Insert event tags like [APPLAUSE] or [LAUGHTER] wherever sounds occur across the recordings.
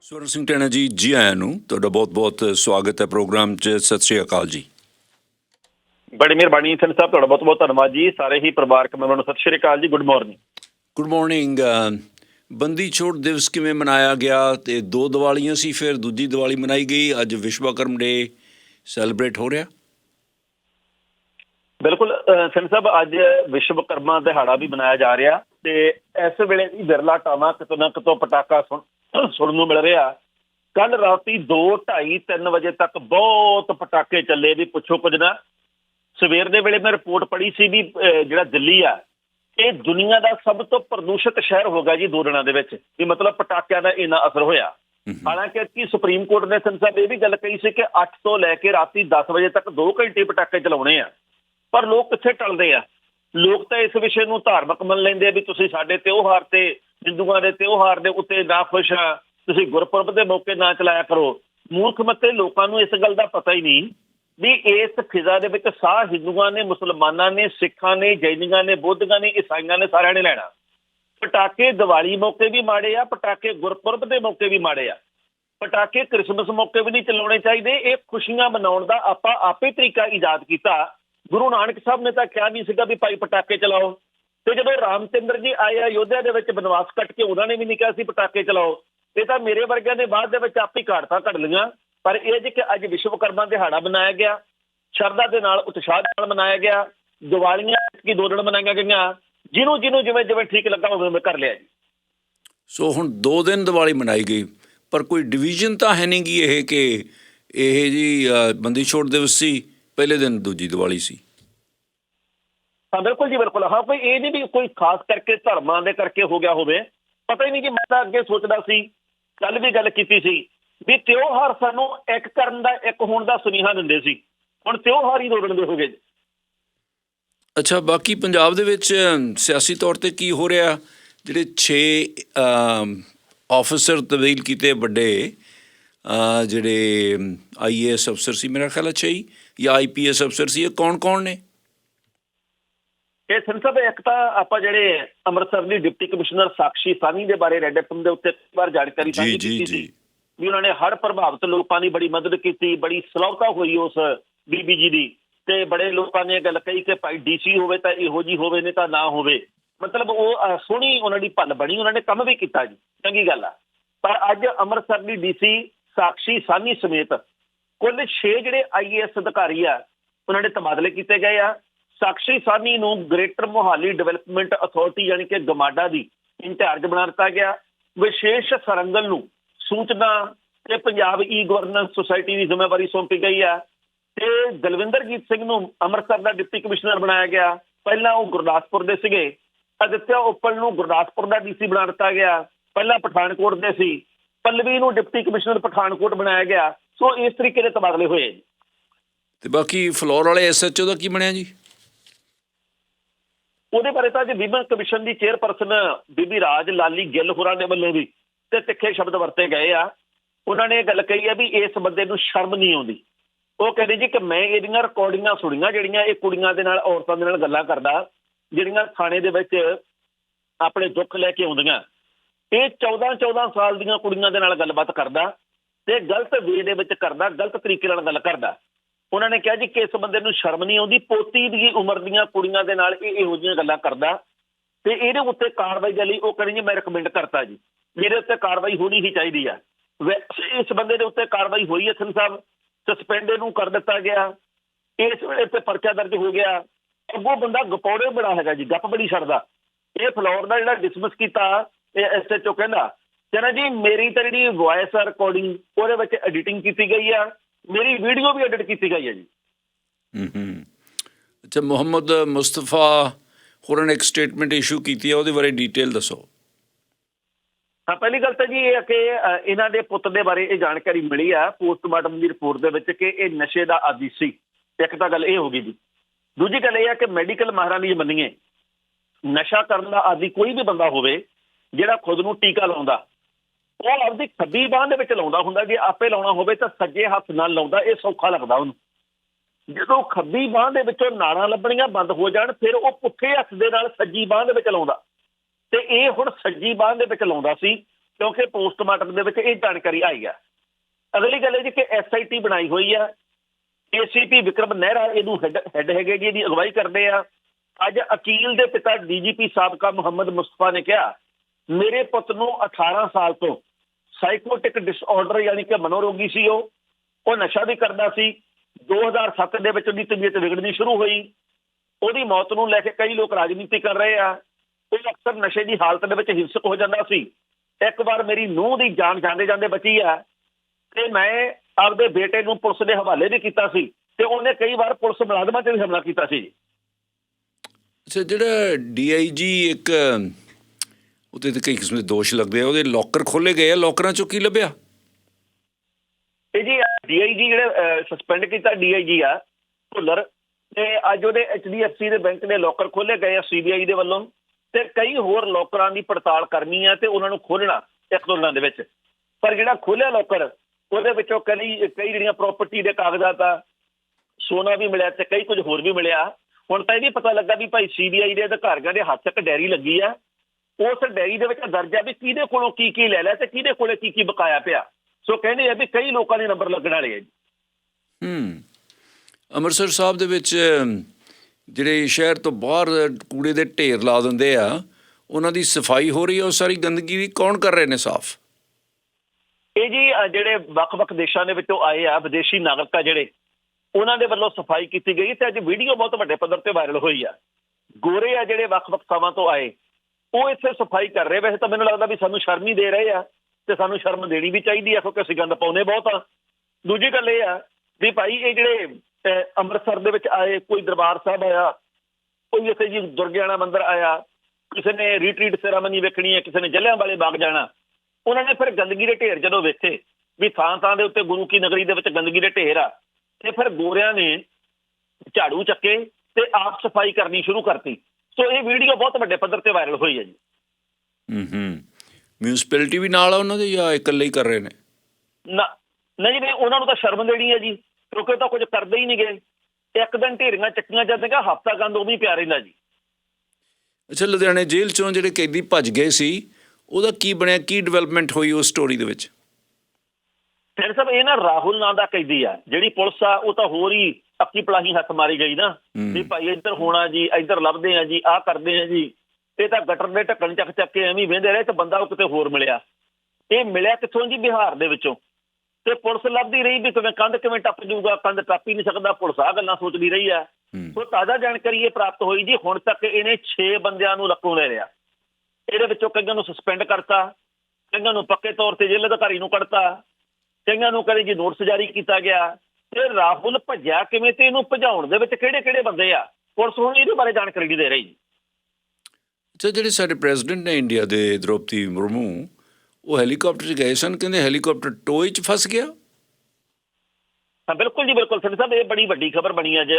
ਸਵਰਨ ਸਿੰਘ ਟੈਣਾ ਜੀ ਜੀ ਆਇਆਂ ਨੂੰ ਤੁਹਾਡਾ ਬਹੁਤ-ਬਹੁਤ ਸਵਾਗਤ ਹੈ ਪ੍ਰੋਗਰਾਮ 'ਚ। ਸਤਿ ਸ਼੍ਰੀ ਅਕਾਲ ਜੀ। ਬੜੀ ਮਿਹਰਬਾਨੀ ਸਨ ਸਾਹਿਬ ਤੁਹਾਡਾ ਬਹੁਤ ਬਹੁਤ ਧੰਨਵਾਦ ਜੀ। ਸਾਰੇ ਹੀ ਪਰਿਵਾਰਕ ਮੈਂਬਰਾਂ ਨੂੰ ਸਤਿ ਸ਼੍ਰੀ ਅਕਾਲ ਜੀ good morning. Good morning Bandi Chhor ਦਿਵਸ ਕਿਵੇਂ ਮਨਾਇਆ ਗਿਆ? ਤੇ ਦੋ ਦੀਵਾਲੀਆਂ ਸੀ ਫਿਰ ਦੂਜੀ ਦੀਵਾਲੀ ਮਨਾਈ ਗਈ। ਅੱਜ ਵਿਸ਼ਵਕਰਮ ਡੇ ਸੈਲੀਬ੍ਰੇਟ ਹੋ ਰਿਹਾ। ਬਿਲਕੁਲ ਸਨ ਸਾਹਿਬ ਅੱਜ ਵਿਸ਼ਵਕਰਮਾ ਦਿਹਾੜਾ ਵੀ ਮਨਾਇਆ ਜਾ ਰਿਹਾ। ਤੇ ਇਸ ਵੇਲੇ ਵੀ ਬਿਰਲਾ ਟਾਵਾ ਕਿਤੋਂ ਨਾ ਕਿਤੋਂ ਪਟਾਕਾ ਸੁਣ- [CLEARS THROAT] ਸੁਣਨ ਨੂੰ ਮਿਲ ਰਿਹਾ। ਕੱਲ ਰਾਤੀ 2:30 3 ਵਜੇ ਤੱਕ ਬਹੁਤ ਪਟਾਕੇ ਚੱਲੇ ਵੀ ਪੁੱਛੋ ਕੁਝ ਨਾ। ਸਵੇਰ ਦੇ ਵੇਲੇ ਮੈਂ ਰਿਪੋਰਟ ਪੜ੍ਹੀ ਸੀ ਵੀ ਜਿਹੜਾ ਦਿੱਲੀ ਆ ਇਹ ਦੁਨੀਆ ਦਾ ਸਭ ਤੋਂ ਪ੍ਰਦੂਸ਼ਿਤ ਸ਼ਹਿਰ ਹੋ ਗਿਆ ਜੀ ਦੋ ਦਿਨਾਂ ਦੇ ਵਿੱਚ ਵੀ ਮਤਲਬ ਪਟਾਕਿਆਂ ਦਾ ਇੰਨਾ ਅਸਰ ਹੋਇਆ। ਹਾਲਾਂਕਿ ਕਿ ਸੁਪਰੀਮ ਕੋਰਟ ਨੇ ਸੰਸਦ ਇਹ ਵੀ ਗੱਲ ਕਹੀ ਸੀ ਕਿ 8 ਤੋਂ ਲੈ ਕੇ ਰਾਤੀ 10 ਵਜੇ ਤੱਕ 2 ਘੰਟੇ ਪਟਾਕੇ ਚਲਾਉਣੇ ਆ। ਪਰ ਲੋਕ ਕਿੱਥੇ ਟਲਦੇ ਆ? ਲੋਕ ਤਾਂ ਇਸ ਵਿਸ਼ੇ ਨੂੰ ਧਾਰਮਿਕ ਮੰਨ ਲੈਂਦੇ ਆ ਵੀ ਤੁਸੀਂ ਸਾਡੇ ਤਿਉਹਾਰ ਤੇ ਹਿੰਦੂਆਂ ਦੇ ਤਿਉਹਾਰ ਦੇ ਉੱਤੇ ਨਾ ਖੁਸ਼ ਆ। ਤੁਸੀਂ ਗੁਰਪੁਰਬ ਦੇ ਮੌਕੇ ਨਾ ਚਲਾਇਆ ਕਰੋ। ਮੂਰਖ ਮੱਤੇ ਲੋਕਾਂ ਨੂੰ ਇਸ ਗੱਲ ਦਾ ਪਤਾ ਹੀ ਨਹੀਂ ਵੀ ਇਸ ਫਿਜ਼ਾ ਦੇ ਵਿੱਚ ਸਾਹ ਹਿੰਦੂਆਂ ਨੇ, ਮੁਸਲਮਾਨਾਂ ਨੇ, ਸਿੱਖਾਂ ਨੇ, ਜੈਨੀਆਂ ਨੇ ਬੁੱਧਾਂ ਨੇ, ਈਸਾਈਆਂ ਨੇ ਸਾਰਿਆਂ ਨੇ ਲੈਣਾ। ਪਟਾਕੇ ਦੀਵਾਲੀ ਮੌਕੇ ਵੀ ਮਾੜੇ ਆ, ਪਟਾਕੇ ਗੁਰਪੁਰਬ ਦੇ ਮੌਕੇ ਵੀ ਮਾੜੇ ਆ। ਪਟਾਕੇ ਕ੍ਰਿਸਮਸ ਮੌਕੇ ਵੀ ਨਹੀਂ ਚਲਾਉਣੇ ਚਾਹੀਦੇ। ਇਹ ਖੁਸ਼ੀਆਂ ਮਨਾਉਣ ਦਾ ਆਪਾਂ ਆਪੇ ਤਰੀਕਾ ਇਜਾਦ ਕੀਤਾ। ਗੁਰੂ ਨਾਨਕ ਸਾਹਿਬ ਨੇ ਤਾਂ ਕਿਹਾ ਨਹੀਂ ਸੀਗਾ ਵੀ ਭਾਈ ਪਟਾਕੇ ਚਲਾਓ। ਤੇ ਜਦੋਂ ਰਾਮਚੰਦਰ ਜੀ ਆਏ ਅਯੋਧਿਆ ਦੇ ਵਿੱਚ ਬਨਵਾਸ ਕੱਟ ਕੇ ਉਹਨਾਂ ਨੇ ਵੀ ਨਹੀਂ ਕਿਹਾ ਸੀ ਪਟਾਕੇ ਚਲਾਓ, ਇਹ ਤਾਂ ਮੇਰੇ ਵਰਗਿਆਂ ਦੇ ਬਾਅਦ ਦੇ ਵਿੱਚ ਆਪੇ ਘਾੜਤਾ ਘੜ ਲਈਆਂ। ਪਰ ਇਹ ਜੀ ਕਿ ਅੱਜ ਵਿਸ਼ਵਕਰਮਾ ਦਿਹਾੜਾ ਮਨਾਇਆ ਗਿਆ, ਸ਼ਰਧਾ ਦੇ ਨਾਲ, ਉਤਸ਼ਾਹ ਨਾਲ ਮਨਾਇਆ ਗਿਆ, ਦੀਵਾਲੀਆਂ ਕੀ ਦੋ ਦਿਨ ਮਨਾਈਆਂ ਗਈਆਂ, ਜਿਹਨੂੰ ਜਿਹਨੂੰ ਜਿਵੇਂ ਜਿਵੇਂ ਠੀਕ ਲੱਗਾ, ਉਵੇਂ ਉਵੇਂ ਕਰ ਲਿਆ ਜੀ। ਸੋ ਹੁਣ ਦੋ ਦਿਨ ਦੀਵਾਲੀ ਮਨਾਈ ਗਈ, ਪਰ ਕੋਈ ਡਿਵੀਜ਼ਨ ਤਾਂ ਹੈ ਨਹੀਂ ਗੀ ਇਹ ਕਿ ਇਹ ਜੀ ਬੰਦੀ ਛੋੜ ਦਿਵਸ ਸੀ, ਪਹਿਲੇ ਦਿਨ ਦੂਜੀ ਦੀਵਾਲੀ ਸੀ। ਹਾਂ ਬਿਲਕੁਲ ਜੀ ਬਿਲਕੁਲ। ਹਾਂ ਕੋਈ ਇਹ ਨਹੀਂ ਵੀ ਕੋਈ ਖਾਸ ਕਰਕੇ ਧਰਮਾਂ ਦੇ ਕਰਕੇ ਹੋ ਗਿਆ ਹੋਵੇ। ਪਤਾ ਹੀ ਨਹੀਂ ਕਿ ਮੈਂ ਤਾਂ ਅੱਗੇ ਸੋਚਦਾ ਸੀ ਕੱਲ ਵੀ ਗੱਲ ਕੀਤੀ ਸੀ ਵੀ ਤਿਉਹਾਰ ਸਾਨੂੰ ਇੱਕ ਕਰਨ ਦਾ ਇੱਕ ਹੋਣ ਦਾ ਸੁਨੇਹਾ ਦਿੰਦੇ ਸੀ। ਹੁਣ ਤਿਉਹਾਰ ਹੀ ਦੋ ਦੇ ਹੋ ਗਏ ਅੱਛਾ ਬਾਕੀ ਪੰਜਾਬ ਦੇ ਵਿੱਚ ਸਿਆਸੀ ਤੌਰ ਤੇ ਕੀ ਹੋ ਰਿਹਾ? ਜਿਹੜੇ 6 ਆਫੀਸਰ ਤਬਦੀਲ ਕੀਤੇ ਵੱਡੇ ਅ, ਜਿਹੜੇ ਆਈਏਐਸ ਅਫਸਰ ਸੀ ਮੇਰਾ ਖਿਆਲ ਹੈ? 6 ਜਾਂ ਆਈਪੀਐਸ ਅਫਸਰ ਸੀ ਇਹ ਕੌਣ-ਕੌਣ ਨੇ? ਇਹ ਸਿੰਘ ਸਾਹਿਬ ਇੱਕ ਤਾਂ ਆਪਾਂ ਜਿਹੜੇ ਅੰਮ੍ਰਿਤਸਰ ਦੀ ਡਿਪਟੀ ਕਮਿਸ਼ਨਰ ਸਾਕਸ਼ੀ ਸਾਨੀ ਦੇ ਬਾਰੇ ਰੈਡ ਐਫਐਮ ਦੇ ਉੱਤੇ ਇੱਕ ਵਾਰ ਜਾਣਕਾਰੀ ਸਾਂਝੀ ਕੀਤੀ ਸੀ ਵੀ ਉਹਨਾਂ ਨੇ ਹੜ ਪ੍ਰਭਾਵਿਤ ਲੋਕਾਂ ਦੀ ਬੜੀ ਮਦਦ ਕੀਤੀ ਬੜੀ ਸਲਾਹਤਾ ਹੋਈ ਉਸ ਬੀਬੀ ਜੀ ਦੀ। ਤੇ ਬੜੇ ਲੋਕਾਂ ਨੇ ਇਹ ਗੱਲ ਕਹੀ ਕਿ ਭਾਈ ਡੀਸੀ ਹੋਵੇ ਤਾਂ ਇਹੋ ਜੀ ਹੋਵੇ ਨਹੀਂ ਤਾਂ ਨਾ ਹੋਵੇ। ਮਤਲਬ ਉਹ ਸੋਹਣੀ ਉਹਨਾਂ ਦੀ ਭੱਲ ਬਣੀ ਉਹਨਾਂ ਨੇ ਕੰਮ ਵੀ ਕੀਤਾ ਜੀ। ਚੰਗੀ ਗੱਲ ਆ। ਪਰ ਅੱਜ ਅੰਮ੍ਰਿਤਸਰ ਦੀ ਡੀਸੀ ਸਾਕਸ਼ੀ ਸਾਨੀ ਸਮੇਤ ਕੁੱਲ 6 ਜਿਹੜੇ ਆਈਏਐਸ ਅਧਿਕਾਰੀ ਆ ਉਹਨਾਂ ਦੇ ਤਬਾਦਲੇ ਕੀਤੇ ਗਏ ਆ। ਸਾਕਸ਼ੀ ਸਾਨੀ ਨੂੰ ਗ੍ਰੇਟਰ ਮੋਹਾਲੀ ਡਿਵੈਲਪਮੈਂਟ ਅਥਾਰਟੀ ਯਾਨੀ ਕਿ ਗਮਾਡਾ ਦੀ ਇੰਚਾਰਜ ਬਣਾ ਦਿੱਤਾ ਗਿਆ। ਵਿਸ਼ੇਸ਼ ਸਰੰਗਲ ਨੂੰ ਸੂਚਨਾ ਤੇ ਪੰਜਾਬ ਈ ਗਵਰਨੈਂਸ ਸੁਸਾਇਟੀ ਦੀ ਜ਼ਿੰਮੇਵਾਰੀ ਸੌਂਪੀ ਗਈ ਆ ਤੇ ਦਲਵਿੰਦਰਜੀਤ ਸਿੰਘ ਨੂੰ ਅੰਮ੍ਰਿਤਸਰ ਦਾ ਡਿਪਟੀ ਕਮਿਸ਼ਨਰ ਬਣਾਇਆ ਗਿਆ। ਪਹਿਲਾਂ ਉਹ ਗੁਰਦਾਸਪੁਰ ਦੇ ਸੀਗੇ, ਅਦਿੱਤਿਆ ਉਪਲ ਨੂੰ ਗੁਰਦਾਸਪੁਰ ਦਾ ਡੀਸੀ ਬਣਾ ਦਿੱਤਾ ਗਿਆ। ਪਹਿਲਾਂ ਪਠਾਨਕੋਟ ਦੇ ਸੀ, ਪੱਲਵੀ ਨੂੰ ਡਿਪਟੀ ਕਮਿਸ਼ਨਰ ਪਠਾਨਕੋਟ ਬਣਾਇਆ ਗਿਆ। ਸੋ ਇਸ ਤਰੀਕੇ ਦੇ ਤਬਾਦਲੇ ਹੋਏ। ਜੀ ਤੇ ਬਾਕੀ ਫਲੋਰ ਵਾਲੇ ਐਸਐਚਓ ਦਾ ਕੀ ਬਣਿਆ ਜੀ? ਉਹਦੇ ਬਾਰੇ ਤਾਂ ਜੇ ਵਿਮਨ ਕਮਿਸ਼ਨ ਦੀ ਚੇਅਰਪਰਸਨ ਬੀਬੀ ਰਾਜ ਲਾਲੀ ਗਿੱਲ ਹੋਰਾਂ ਦੇ ਵੱਲੋਂ ਵੀ ਤੇ ਤਿੱਖੇ ਸ਼ਬਦ ਵਰਤੇ ਗਏ ਆ। ਉਹਨਾਂ ਨੇ ਇਹ ਗੱਲ ਕਹੀ ਆ ਵੀ ਇਸ ਬੰਦੇ ਨੂੰ ਸ਼ਰਮ ਨਹੀਂ ਆਉਂਦੀ। ਉਹ ਕਹਿੰਦੇ ਜੀ ਕਿ ਮੈਂ ਇਹਦੀਆਂ ਰਿਕਾਰਡਿੰਗਾਂ ਸੁਣੀਆਂ ਜਿਹੜੀਆਂ ਇਹ ਕੁੜੀਆਂ ਦੇ ਨਾਲ, ਔਰਤਾਂ ਦੇ ਨਾਲ ਗੱਲਾਂ ਕਰਦਾ, ਜਿਹੜੀਆਂ ਥਾਣੇ ਦੇ ਵਿੱਚ ਆਪਣੇ ਦੁੱਖ ਲੈ ਕੇ ਆਉਂਦੀਆਂ। ਇਹ 14 14 ਸਾਲ ਦੀਆਂ ਕੁੜੀਆਂ ਦੇ ਨਾਲ ਗੱਲਬਾਤ ਕਰਦਾ ਤੇ ਗਲਤ ਵੇ ਦੇ ਵਿੱਚ ਕਰਦਾ, ਗਲਤ ਤਰੀਕੇ ਨਾਲ ਗੱਲ ਕਰਦਾ। ਉਹਨਾਂ ਨੇ ਕਿਹਾ ਜੀ ਕਿ ਇਸ ਬੰਦੇ ਨੂੰ ਸ਼ਰਮ ਨਹੀਂ ਆਉਂਦੀ, ਪੋਤੀ ਦੀ ਉਮਰ ਦੀਆਂ ਕੁੜੀਆਂ ਦੇ ਨਾਲ ਇਹ ਇਹੋ ਜਿਹੀਆਂ ਗੱਲਾਂ ਕਰਦਾ। ਤੇ ਇਹਦੇ ਉੱਤੇ ਕਾਰਵਾਈ ਦੇ ਲਈ ਉਹ ਕਹਿੰਦੇ ਜੀ, ਮੈਂ ਰეკਮੈਂਡ ਕਰਤਾ ਜੀ। ਮੇਰੇ ਉੱਤੇ ਕਾਰਵਾਈ ਹੋਣੀ ਹੀ ਚਾਹੀਦੀ ਆ। ਇਸ ਬੰਦੇ ਦੇ ਉੱਤੇ ਕਾਰਵਾਈ ਹੋਈ ਹੈ ਸਿੰਘ ਸਾਹਿਬ। ਸਸਪੈਂਡ ਨੂੰ ਕਰ ਦਿੱਤਾ ਗਿਆ। ਇਸ ਵੇਲੇ ਪਰਚਾ ਦਰਜ ਹੋ ਗਿਆ। ਅੱਗੋਂ ਬੰਦਾ ਗਪੌੜੇ ਬੜਾ ਹੈਗਾ ਜੀ, ਗੱਪ ਬੜੀ ਛੱਡਦਾ। ਇਹ ਫਲੋਰ ਦਾ ਜਿਹੜਾ ਡਿਸਮਿਸ ਕੀਤਾ, ਇਹ ਐਸਐਚਓ ਕਹਿੰਦਾ ਕਹਿੰਦਾ ਜੀ, ਮੇਰੀ ਤਾਂ ਜਿਹੜੀ ਵੌਇਸ ਰਿਕਾਰਡਿੰਗ ਉਹਦੇ ਵਿੱਚ ਐਡੀਟਿੰਗ ਕੀਤੀ ਗਈ ਆ। ਮੇਰੀ ਵੀਡੀਓ ਵੀ ਐਡਿਟ ਕੀਤੀ ਗਈ ਹੈ ਜੀ। ਹੂੰ ਹੂੰ ਅੱਛਾ ਮੁਹੰਮਦ ਮੁਸਤਫਾ ਹੋਰਾਂ ਨੇ ਇੱਕ ਸਟੇਟਮੈਂਟ ਇਸ਼ੂ ਕੀਤੀ ਹੈ ਉਹਦੇ ਬਾਰੇ ਡਿਟੇਲ ਦੱਸੋ। ਹਾਂ ਪਹਿਲੀ ਗੱਲ ਤਾਂ ਜੀ ਇਹ ਹੈ ਕਿ ਇਹਨਾਂ ਦੇ ਪੁੱਤ ਦੇ ਬਾਰੇ ਇਹ ਜਾਣਕਾਰੀ ਮਿਲੀ ਆ ਪੋਸਟਮਾਰਟਮ ਦੀ ਰਿਪੋਰਟ ਦੇ ਵਿੱਚ ਕਿ ਇਹ ਨਸ਼ੇ ਦਾ ਆਦੀ ਸੀ ਇੱਕ ਤਾਂ ਗੱਲ ਇਹ ਹੋ ਗਈ ਜੀ। ਦੂਜੀ ਗੱਲ ਇਹ ਹੈ ਕਿ ਮੈਡੀਕਲ ਮਾਹਰਾਂ ਦੀ ਮੰਨੀਏ ਨਸ਼ਾ ਕਰਨ ਦਾ ਆਦੀ ਕੋਈ ਵੀ ਬੰਦਾ ਹੋਵੇ ਜਿਹੜਾ ਖੁਦ ਨੂੰ ਟੀਕਾ ਲਾਉਂਦਾ ਉਹ ਆਪਦੀ ਖੱਬੀ ਬਾਹ ਦੇ ਵਿੱਚ ਲਾਉਂਦਾ ਹੁੰਦਾ, ਜੇ ਆਪੇ ਲਾਉਣਾ ਹੋਵੇ ਤਾਂ ਸੱਜੇ ਹੱਥ ਨਾਲ ਲਾਉਂਦਾ, ਇਹ ਸੌਖਾ ਲੱਗਦਾ ਉਹਨੂੰ। ਜਦੋਂ ਖੱਬੀ ਬਾਹ ਦੇ ਵਿੱਚੋਂ ਨਾੜਾਂ ਲੱਭਣੀਆਂ ਬੰਦ ਹੋ ਜਾਣ, ਫਿਰ ਉਹ ਪੁੱਠੇ ਹੱਥ ਦੇ ਨਾਲ ਸੱਜੀ ਬਾਹ ਦੇ ਵਿੱਚ ਲਾਉਂਦਾ। ਤੇ ਇਹ ਹੁਣ ਸੱਜੀ ਬਾਹ ਦੇ ਵਿੱਚ ਲਾਉਂਦਾ ਸੀ, ਕਿਉਂਕਿ ਪੋਸਟਮਾਰਟਮ ਦੇ ਵਿੱਚ ਇਹ ਜਾਣਕਾਰੀ ਆਈ ਆ। ਅਗਲੀ ਗੱਲ ਇਹ ਜੀ ਕਿ ਐਸਆਈਟੀ ਬਣਾਈ ਹੋਈ ਆ। ਏਸੀਪੀ ਵਿਕਰਮ ਨਹਿਰਾ ਇਹਨੂੰ ਹੈੱਡ ਹੈਗੇ ਜੀ, ਇਹਦੀ ਅਗਵਾਈ ਕਰਦੇ ਆ। ਅੱਜ ਅਕੀਲ ਦੇ ਪਿਤਾ ਡੀਜੀਪੀ ਸਾਬਕਾ ਮੁਹੰਮਦ ਮੁਸਤਫਾ ਨੇ ਕਿਹਾ, ਮੇਰੇ ਪੁੱਤ ਨੂੰ 18 ਸਾਲ ਤੋਂ ਸਾਈਕੋਟਿਕ ਡਿਸਆਰਡਰ ਯਾਨੀ ਕਿ ਮਨੋਰੋਗੀ ਸੀ ਉਹ ਉਹ ਨਸ਼ਾ ਵੀ ਕਰਦਾ ਸੀ। 2007 ਦੇ ਵਿੱਚ ਉਹਦੀ ਤਬੀਅਤ ਵਿਗੜਨੀ ਸ਼ੁਰੂ ਹੋਈ। ਉਹਦੀ ਮੌਤ ਨੂੰ ਲੈ ਕੇ ਕਈ ਲੋਕ ਰਾਜਨੀਤੀ ਕਰ ਰਹੇ ਆ। ਉਹ ਅਕਸਰ ਨਸ਼ੇ ਦੀ ਹਾਲਤ ਦੇ ਵਿੱਚ ਹਿੰਸਕ ਹੋ ਜਾਂਦਾ ਸੀ। ਇੱਕ ਵਾਰ ਮੇਰੀ ਨੂੰਹ ਦੀ ਜਾਨ ਜਾਂਦੇ ਜਾਂਦੇ ਬਚੀ ਆ ਤੇ ਮੈਂ ਆਪਦੇ ਬੇਟੇ ਨੂੰ ਪੁਲਿਸ ਦੇ ਹਵਾਲੇ ਵੀ ਕੀਤਾ ਸੀ ਤੇ ਉਹਨੇ ਕਈ ਵਾਰ ਪੁਲਿਸ ਮੁਲਾਜ਼ਮਾਂ ਤੇ ਵੀ ਹਮਲਾ ਕੀਤਾ ਸੀ। ਅੱਛਾ, ਜਿਹੜਾ ਡੀਆਈਜੀ ਇੱਕ ਉਹਦੇ ਤੇ ਕਈ ਕਿਸਮ ਦੇ ਦੋਸ਼ ਲੱਗਦੇ ਆ, ਉਹਦੇ ਲੋਕਰ ਖੋਲੇ ਗਏ ਆ ਲੋਕਰਾਂ ਚੋਂ ਕੀ ਲੱਭਿਆ? ਇਹ ਜੀ ਡੀਆਈਜੀ ਜਿਹੜੇ ਸਸਪੈਂਡ ਕੀਤਾ ਡੀਆਈਜੀ ਆ, ਭੁੱਲਰ, ਤੇ ਅੱਜ ਉਹਦੇ ਐਚਡੀਐਫਸੀ ਦੇ ਬੈਂਕ ਦੇ ਲੋਕਰ ਖੋਲੇ ਗਏ ਆ ਸੀਬੀਆਈ ਦੇ ਵੱਲੋਂ, ਤੇ ਕਈ ਹੋਰ ਲੋਕਰਾਂ ਦੀ ਪੜਤਾਲ ਕਰਨੀ ਆ ਤੇ ਉਹਨਾਂ ਨੂੰ ਖੋਲਣਾ ਇੱਕ ਦੋ ਦੇ ਵਿੱਚ। ਪਰ ਜਿਹੜਾ ਖੋਲਿਆ ਲੋਕਰ ਉਹਦੇ ਵਿੱਚੋਂ ਕਈ ਕਈ ਜਿਹੜੀਆਂ ਪ੍ਰਾਪਰਟੀ ਦੇ ਕਾਗਜ਼ਾਤ ਆ, ਸੋਨਾ ਵੀ ਮਿਲਿਆ ਤੇ ਕਈ ਕੁਝ ਹੋਰ ਵੀ ਮਿਲਿਆ। ਹੁਣ ਤਾਂ ਇਹ ਵੀ ਪਤਾ ਲੱਗਾ ਵੀ ਭਾਈ ਸੀਬੀਆਈ ਦੇ ਅਧਿਕਾਰੀਆਂ ਦੇ ਹੱਥ 'ਚ ਡੈਰੀ ਲੱਗੀ ਆ ਉਸ ਡੈਰੀ ਦੇ ਵਿੱਚ ਦਰਜ ਆ ਵੀ ਕਿਹਦੇ ਕੋਲੋਂ ਕੀ ਕੀ ਲੈ ਲਿਆ ਤੇ ਕਿਹਦੇ ਕੋਲੇ ਕੀ ਕੀ ਬਕਾਇਆ ਪਿਆ। ਸੋ ਕਹਿੰਦੇ ਆ ਵੀ ਕਈ ਲੋਕਾਂ ਦੇ ਨੰਬਰ ਲੱਗਣ ਵਾਲੇ ਆ ਜੀ। ਹੂੰ। ਅੰਮ੍ਰਿਤਸਰ ਸਾਹਿਬ ਦੇ ਵਿੱਚ ਜਿਹੜੇ ਸ਼ਹਿਰ ਤੋਂ ਬਾਹਰ ਕੂੜੇ ਦੇ ਢੇਰ ਲਾ ਦਿੰਦੇ ਆ ਉਹਨਾਂ ਦੀ ਸਫ਼ਾਈ ਹੋ ਰਹੀ ਹੈ ਉਹ ਸਾਰੀ ਗੰਦਗੀ ਵੀ ਕੌਣ ਕਰ ਰਹੇ ਨੇ ਸਾਫ਼? ਇਹ ਜੀ ਜਿਹੜੇ ਵੱਖ-ਵੱਖ ਦੇਸ਼ਾਂ ਦੇ ਵਿੱਚੋਂ ਆਏ ਆ ਵਿਦੇਸ਼ੀ ਨਾਗਰਿਕ ਆ ਜਿਹੜੇ ਉਹਨਾਂ ਦੇ ਵੱਲੋਂ ਸਫ਼ਾਈ ਕੀਤੀ ਗਈ ਤੇ ਅੱਜ ਵੀਡੀਓ ਬਹੁਤ ਵੱਡੇ ਪੱਧਰ ਤੇ ਵਾਇਰਲ ਹੋਈ ਆ। ਗੋਰੇ ਆ ਜਿਹੜੇ ਵੱਖ-ਵੱਖ ਥਾਵਾਂ ਤੋਂ ਆਏ ਉਹ ਇੱਥੇ ਸਫ਼ਾਈ ਕਰ ਰਹੇ ਵੈਸੇ ਤਾਂ ਮੈਨੂੰ ਲੱਗਦਾ ਵੀ ਸਾਨੂੰ ਸ਼ਰਮ ਹੀ ਦੇ ਰਹੇ ਆ ਤੇ ਸਾਨੂੰ ਸ਼ਰਮ ਦੇਣੀ ਵੀ ਚਾਹੀਦੀ ਆ, ਕਿਉਂਕਿ ਅਸੀਂ ਗੰਦ ਪਾਉਂਦੇ ਬਹੁਤ ਆ। ਦੂਜੀ ਗੱਲ ਇਹ ਆ ਵੀ ਭਾਈ ਇਹ ਜਿਹੜੇ ਅੰਮ੍ਰਿਤਸਰ ਦੇ ਵਿੱਚ ਆਏ ਕੋਈ ਦਰਬਾਰ ਸਾਹਿਬ ਆਇਆ, ਕੋਈ ਇੱਥੇ ਜੀ ਦੁਰਗਿਆਣਾ ਮੰਦਿਰ ਆਇਆ, ਕਿਸੇ ਨੇ ਰੀਟਰੀਟ ਸੈਰਾਮਨੀ ਵੇਖਣੀ ਹੈ, ਕਿਸੇ ਨੇ ਜਲਿਆਂ ਵਾਲੇ ਬਾਗ ਜਾਣਾ, ਉਹਨਾਂ ਨੇ ਫਿਰ ਗੰਦਗੀ ਦੇ ਢੇਰ ਜਦੋਂ ਵੇਖੇ ਵੀ ਥਾਂ ਥਾਂ ਦੇ ਉੱਤੇ ਗੁਰੂ ਕੀ ਨਗਰੀ ਦੇ ਵਿੱਚ ਗੰਦਗੀ ਦੇ ਢੇਰ ਆ, ਤੇ ਫਿਰ ਗੋਰਿਆਂ ਨੇ ਝਾੜੂ ਚੱਕੇ ਤੇ ਆਪ ਸਫ਼ਾਈ ਕਰਨੀ ਸ਼ੁਰੂ ਕਰਤੀ। ਸੋ ਇਹ ਵੀਡੀਓ ਬਹੁਤ ਵੱਡੇ ਪੱਧਰ ਤੇ ਵਾਇਰਲ ਹੋਈ ਹੈ ਜੀ। ਹੂੰ ਹੂੰ। ਮਿਊਨਿਸਪੈਲਿਟੀ ਵੀ ਨਾਲ ਆ ਉਹਨਾਂ ਦੇ ਜਾਂ ਇਕੱਲੇ ਹੀ ਕਰ ਰਹੇ ਨੇ? ਨਾ ਨਹੀਂ ਨਹੀਂ ਉਹਨਾਂ ਨੂੰ ਤਾਂ ਸ਼ਰਮ ਦੇਣੀ ਹੈ ਜੀ ਕਿਉਂਕਿ ਉਹ ਤਾਂ ਕੁਝ ਕਰਦੇ ਹੀ ਨਹੀਂ ਗਏ। ਇੱਕ ਦਿਨ ਢੇਰੀਆਂ ਚੱਕੀਆਂ ਜਾਂਦੀਆਂ ਹਫਤਾ ਗੰਦ ਉਹ ਵੀ ਪਿਆ ਰਹਿੰਦਾ ਜੀ। ਅੱਛਾ ਲੁਧਿਆਣੇ ਜੇਲ੍ਹ ਚੋਂ ਜਿਹੜੇ ਕੈਦੀ ਭੱਜ ਗਏ ਸੀ ਉਹਦਾ ਕੀ ਬਣਿਆ ਕੀ ਡਿਵੈਲਪਮੈਂਟ ਹੋਈ ਉਸ ਸਟੋਰੀ ਦੇ ਵਿੱਚ? ਫਿਰ ਸਭ ਇਹ ਨਾ ਰਾਹੁਲ ਨਾਂ ਦਾ ਕੈਦੀ ਆ ਜਿਹੜੀ ਪੁਲਿਸ ਆ ਉਹ ਤਾਂ ਹੋਰ ਹੀ ਅੱਕੀ ਪਲਾਹੀ ਹੱਥ ਮਾਰੀ ਗਈ ਨਾ। ਵੀ ਭਾਈ ਇੱਧਰ ਹੋਣਾ ਜੀ ਇੱਧਰ ਲੱਭਦੇ ਆ ਜੀ ਆਹ ਕਰਦੇ ਆ ਜੀ। ਇਹ ਤਾਂ ਗਟਰ ਦੇ ਢੱਕਣ ਚੱਕ ਚੱਕ ਕੇ ਐਵੇਂ ਵੇਂਦੇ ਰਹੇ ਤੇ ਬੰਦਾ ਉਹ ਕਿਤੇ ਹੋਰ ਮਿਲਿਆ। ਇਹ ਮਿਲਿਆ ਕਿੱਥੋਂ ਜੀ ਬਿਹਾਰ ਦੇ ਵਿੱਚੋਂ? ਤੇ ਪੁਲਿਸ ਲੱਭਦੀ ਰਹੀ ਵੀ ਕਿਵੇਂ ਕੰਧ ਕਿਵੇਂ ਟੱਪ ਜਾਊਗਾ ਕੰਧ ਟੱਪ ਹੀ ਨਹੀਂ ਸਕਦਾ ਪੁਲਿਸ ਆ ਗੱਲਾਂ ਸੋਚਦੀ ਰਹੀ ਆ। ਸੋ ਤਾਜ਼ਾ ਜਾਣਕਾਰੀ ਇਹ ਪ੍ਰਾਪਤ ਹੋਈ ਜੀ ਹੁਣ ਤੱਕ ਇਹਨੇ 6 ਬੰਦਿਆਂ ਨੂੰ ਲੱਕੋਂ ਲੈ ਲਿਆ। ਇਹਦੇ ਵਿੱਚੋਂ ਕਈਆਂ ਨੂੰ ਸਸਪੈਂਡ ਕਰਤਾ ਕਈਆਂ ਨੂੰ ਪੱਕੇ ਤੌਰ ਤੇ ਜੇਲ੍ਹ ਅਧਿਕਾਰੀ ਨੂੰ ਕੱਢਤਾ ਕਈਆਂ ਨੂੰ ਕਰੇ ਜੀ ਨੋਟਿਸ ਜਾਰੀ ਕੀਤਾ ਗਿਆ ਤੇ ਰਾਹੁਲ ਭੱਜਿਆ ਕਿਵੇਂ ਤੇ ਇਹਨੂੰ ਭਜਾਉਣ ਦੇ ਵਿੱਚ ਕਿਹੜੇ ਕਿਹੜੇ ਬੰਦੇ ਆ? ਪੁਲਿਸ ਹੁਣ ਇਹਦੇ ਬਾਰੇ ਜਾਣਕਾਰੀ ਨਹੀਂ ਦੇ ਰਹੀ। ਅੱਛਾ ਜਿਹੜੇ ਸਾਡੇ ਪ੍ਰੈਜ਼ੀਡੈਂਟ ਨੇ ਇੰਡੀਆ ਦੇ ਦ੍ਰੋਪਦੀ ਮੁਰਮੂ ਉਹ ਹੈਲੀਕਾਪਟਰ 'ਚ ਗਏ ਸਨ ਕਹਿੰਦੇ ਹੈਲੀਕਾਪਟਰ ਟੋਏ 'ਚ ਫਸ ਗਿਆ। ਹਾਂ ਬਿਲਕੁਲ ਜੀ ਬਿਲਕੁਲ। ਸਿੰਘ ਸਾਹਿਬ ਇਹ ਬੜੀ ਵੱਡੀ ਖਬਰ ਬਣੀ ਅੱਜ।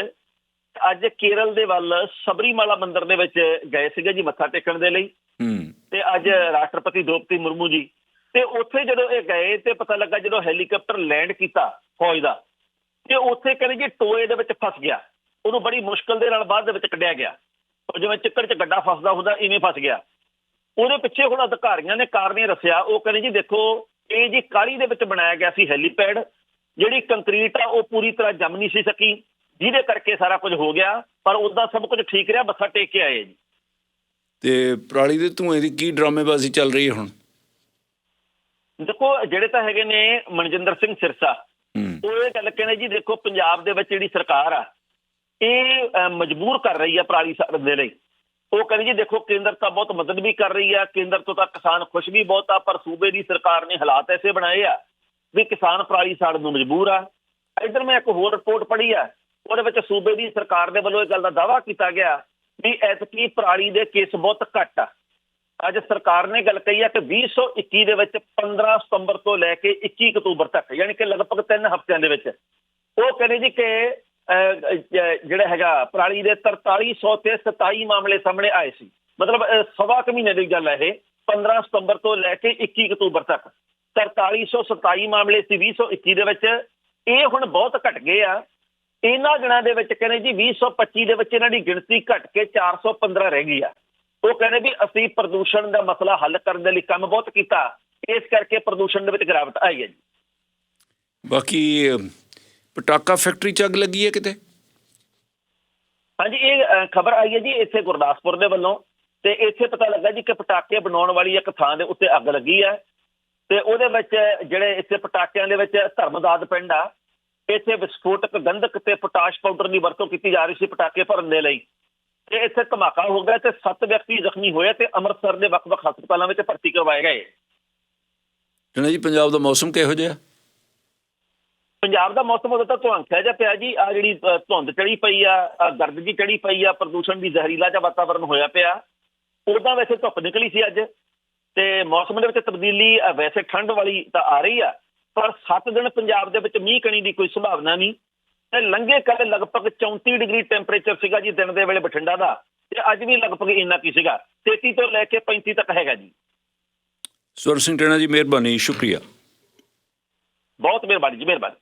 ਅੱਜ ਕੇਰਲ ਦੇ ਵੱਲ ਸਬਰੀਮਾਲਾ ਮੰਦਿਰ ਦੇ ਵਿੱਚ ਗਏ ਸੀਗੇ ਜੀ ਮੱਥਾ ਟੇਕਣ ਦੇ ਲਈ। ਹੂੰ। ਤੇ ਅੱਜ ਰਾਸ਼ਟਰਪਤੀ ਦ੍ਰੋਪਦੀ ਮੁਰਮੂ ਜੀ ਤੇ ਉੱਥੇ ਜਦੋਂ ਇਹ ਗਏ ਤੇ ਪਤਾ ਲੱਗਾ ਜਦੋਂ ਹੈਲੀਕਾਪਟਰ ਲੈਂਡ ਕੀਤਾ ਫੌਜ ਦਾ, ਤੇ ਉੱਥੇ ਕਹਿੰਦੇ ਜੀ ਟੋਏ ਦੇ ਵਿੱਚ ਫਸ ਗਿਆ। ਉਹਨੂੰ ਬੜੀ ਮੁਸ਼ਕਲ ਦੇ ਨਾਲ ਬਾਅਦ ਦੇ ਵਿੱਚ ਕੱਢਿਆ ਗਿਆ। ਜਿਵੇਂ ਚੱਕਰ 'ਚ ਗੱਡਾ ਫਸਦਾ ਹੁੰਦਾ, ਇਵੇਂ ਫਸ ਗਿਆ। ਉਹਦੇ ਪਿੱਛੇ ਹੁਣ ਅਧਿਕਾਰੀਆਂ ਨੇ ਕਾਰਨੇ ਇਹ ਦੱਸਿਆ ਉਹ ਕਹਿੰਦੇ ਜੀ ਦੇਖੋ, ਇਹ ਜੀ ਕਾਲੀ ਦੇ ਵਿੱਚ ਬਣਾਇਆ ਗਿਆ ਸੀ ਹੈਲੀਪੈਡ, ਜਿਹੜੀ ਕੰਕਰੀਟ ਆ, ਉਹ ਪੂਰੀ ਤਰ੍ਹਾਂ ਜੰਮ ਨਹੀਂ ਸੀ ਸਕੀ। ਜਿਹਦੇ ਕਰਕੇ ਸਾਰਾ ਕੁਝ ਹੋ ਗਿਆ, ਪਰ ਉਦਾਂ ਸਭ ਕੁਝ ਠੀਕ ਰਿਹਾ, ਮੱਥਾ ਟੇਕ ਕੇ ਆਏ ਜੀ। ਤੇ ਪਰਾਲੀ ਦੇ ਧੂਏ ਦੀ ਕੀ ਡਰਾਮੇਬਾਜ਼ੀ ਚੱਲ ਰਹੀ ਹੈ ਹੁਣ? ਦੇਖੋ ਜਿਹੜੇ ਤਾਂ ਹੈਗੇ ਨੇ ਮਨਜਿੰਦਰ ਸਿੰਘ ਸਿਰਸਾ ਉਹ ਇਹ ਗੱਲ ਕਹਿੰਦੇ ਜੀ ਦੇਖੋ ਪੰਜਾਬ ਦੇ ਵਿੱਚ ਜਿਹੜੀ ਸਰਕਾਰ ਆ ਇਹ ਮਜਬੂਰ ਕਰ ਰਹੀ ਆ ਪਰਾਲੀ ਸਾੜਨ ਦੇ ਲਈ। ਉਹ ਕਹਿੰਦੇ ਜੀ ਦੇਖੋ ਕੇਂਦਰ ਤਾਂ ਬਹੁਤ ਮਦਦ ਵੀ ਕਰ ਰਹੀ ਆ ਕੇਂਦਰ ਤੋਂ ਤਾਂ ਕਿਸਾਨ ਖੁਸ਼ ਵੀ ਬਹੁਤ ਆ ਪਰ ਸੂਬੇ ਦੀ ਸਰਕਾਰ ਨੇ ਹਾਲਾਤ ਐਸੇ ਬਣਾਏ ਆ ਵੀ ਕਿਸਾਨ ਪਰਾਲੀ ਸਾੜਨ ਨੂੰ ਮਜਬੂਰ ਆ। ਇਧਰ ਮੈਂ ਇੱਕ ਹੋਰ ਰਿਪੋਰਟ ਪੜ੍ਹੀ ਆ ਉਹਦੇ ਵਿੱਚ ਸੂਬੇ ਦੀ ਸਰਕਾਰ ਦੇ ਵੱਲੋਂ ਇਹ ਗੱਲ ਦਾ ਦਾਅਵਾ ਕੀਤਾ ਗਿਆ ਵੀ ਐਤਕੀ ਪਰਾਲੀ ਦੇ ਕੇਸ ਬਹੁਤ ਘੱਟ ਆ। ਅੱਜ ਸਰਕਾਰ ਨੇ ਗੱਲ ਕਹੀ ਹੈ ਕਿ 2021 ਦੇ ਵਿੱਚ 15 ਸਤੰਬਰ ਤੋਂ ਲੈ ਕੇ 21 ਅਕਤੂਬਰ ਤੱਕ, ਯਾਨੀ ਕਿ ਲਗਭਗ 3 ਹਫ਼ਤਿਆਂ ਦੇ ਵਿੱਚ, ਉਹ ਕਹਿੰਦੇ ਜੀ ਕਿ ਜਿਹੜਾ ਹੈਗਾ ਪਰਾਲੀ ਦੇ 4300 ਤੇ 27 ਮਾਮਲੇ ਸਾਹਮਣੇ ਆਏ ਸੀ। ਮਤਲਬ ਸਵਾ ਕੁ ਮਹੀਨੇ ਦੀ ਗੱਲ ਹੈ ਇਹ 15 ਸਤੰਬਰ ਤੋਂ ਲੈ ਕੇ 21 ਅਕਤੂਬਰ ਤੱਕ। 4327 ਮਾਮਲੇ ਸੀ 2021 ਦੇ ਵਿੱਚ, ਇਹ ਹੁਣ ਬਹੁਤ ਘਟ ਗਏ ਆ। ਇਹਨਾਂ ਦਿਨਾਂ ਦੇ ਵਿੱਚ ਕਹਿੰਦੇ ਜੀ 2025 ਦੇ ਵਿੱਚ ਇਹਨਾਂ ਦੀ ਗਿਣਤੀ ਘਟ ਕੇ 415 ਰਹਿ ਗਈ ਆ। ਉਹ ਕਹਿੰਦੇ ਵੀ ਅਸੀਂ ਪ੍ਰਦੂਸ਼ਣ ਦਾ ਮਸਲਾ ਹੱਲ ਕਰਨ ਦੇ ਲਈ ਕੰਮ ਬਹੁਤ ਕੀਤਾ। ਇਸ ਕਰਕੇ ਪ੍ਰਦੂਸ਼ਣ ਦੇ ਵਿੱਚ ਗਿਰਾਵਟ ਆਈ ਹੈ ਜੀ। ਬਾਕੀ ਪਟਾਕਾ ਫੈਕਟਰੀ ਚ ਅੱਗ ਲੱਗੀ ਹੈ ਕਿਤੇ? ਹਾਂਜੀ ਇਹ ਖਬਰ ਆਈ ਹੈ ਜੀ ਇੱਥੇ ਗੁਰਦਾਸਪੁਰ ਦੇ ਵੱਲੋਂ। ਤੇ ਇੱਥੇ ਪਤਾ ਲੱਗਾ ਜੀ ਕਿ ਪਟਾਕੇ ਬਣਾਉਣ ਵਾਲੀ ਇੱਕ ਥਾਂ ਦੇ ਉੱਤੇ ਅੱਗ ਲੱਗੀ ਹੈ। ਤੇ ਉਹਦੇ ਵਿੱਚ ਜਿਹੜੇ ਇੱਥੇ ਪਟਾਕਿਆਂ ਦੇ ਵਿੱਚ ਧਰਮਦਾਦ ਪਿੰਡ ਆ ਇੱਥੇ ਵਿਸਫੋਟਕ ਗੰਧਕ ਤੇ ਪੋਟਾਸ਼ ਪਾਊਡਰ ਦੀ ਵਰਤੋਂ ਕੀਤੀ ਜਾ ਰਹੀ ਸੀ ਪਟਾਕੇ ਭਰਨ ਦੇ ਲਈ। ਤੇ ਇੱਥੇ ਧਮਾਕਾ ਹੋ ਗਿਆ ਤੇ ਸੱਤ ਵਿਅਕਤੀ ਜ਼ਖਮੀ ਹੋਏ ਤੇ ਅੰਮ੍ਰਿਤਸਰ ਦੇ ਵੱਖ-ਵੱਖ ਹਸਪਤਾਲਾਂ ਵਿੱਚ ਭਰਤੀ ਕਰਵਾਏ ਗਏ। ਜਣਾ ਜੀ ਪੰਜਾਬ ਦਾ ਮੌਸਮ ਕਿਹੋ ਜਿਹਾ? ਪੰਜਾਬ ਦਾ ਮੌਸਮ ਉਦੋਂ ਤਾਂ ਧੁਆਂਖਿਆ ਜਿਹਾ ਪਿਆ ਜੀ ਆ ਜਿਹੜੀ ਧੁੰਦ ਚੜੀ ਪਈ ਆ ਗਰਦ ਜੀ ਚੜੀ ਪਈ ਆ ਪ੍ਰਦੂਸ਼ਣ ਦੀ ਜ਼ਹਿਰੀਲਾ ਜਿਹਾ ਵਾਤਾਵਰਣ ਹੋਇਆ ਪਿਆ। ਉਦਾਂ ਵੈਸੇ ਧੁੱਪ ਨਿਕਲੀ ਸੀ ਅੱਜ ਤੇ ਮੌਸਮ ਦੇ ਵਿੱਚ ਤਬਦੀਲੀ ਵੈਸੇ ਠੰਡ ਵਾਲੀ ਤਾਂ ਆ ਰਹੀ ਆ ਪਰ 7 ਦਿਨ ਪੰਜਾਬ ਦੇ ਵਿੱਚ ਮੀਂਹ ਕਣੀ ਦੀ ਕੋਈ ਸੰਭਾਵਨਾ ਨਹੀਂ। ਤੇ ਲੰਘੇ ਕੱਲ ਲਗਭਗ 34 ਡਿਗਰੀ ਟੈਂਪਰੇਚਰ ਸੀਗਾ ਜੀ ਦਿਨ ਦੇ ਵੇਲੇ ਬਠਿੰਡਾ ਦਾ ਤੇ ਅੱਜ ਵੀ ਲਗਭਗ ਇੰਨਾ ਕੀ ਸੀਗਾ 33 ਤੋਂ ਲੈ ਕੇ 35 ਤੱਕ ਹੈਗਾ ਜੀ। ਸਵਰ ਸਿੰਘ ਟੈਣਾ ਜੀ ਮਿਹਰਬਾਨੀ ਸ਼ੁਕਰੀਆ। ਬਹੁਤ ਮਿਹਰਬਾਨੀ ਜੀ ਮਿਹਰਬਾਨੀ।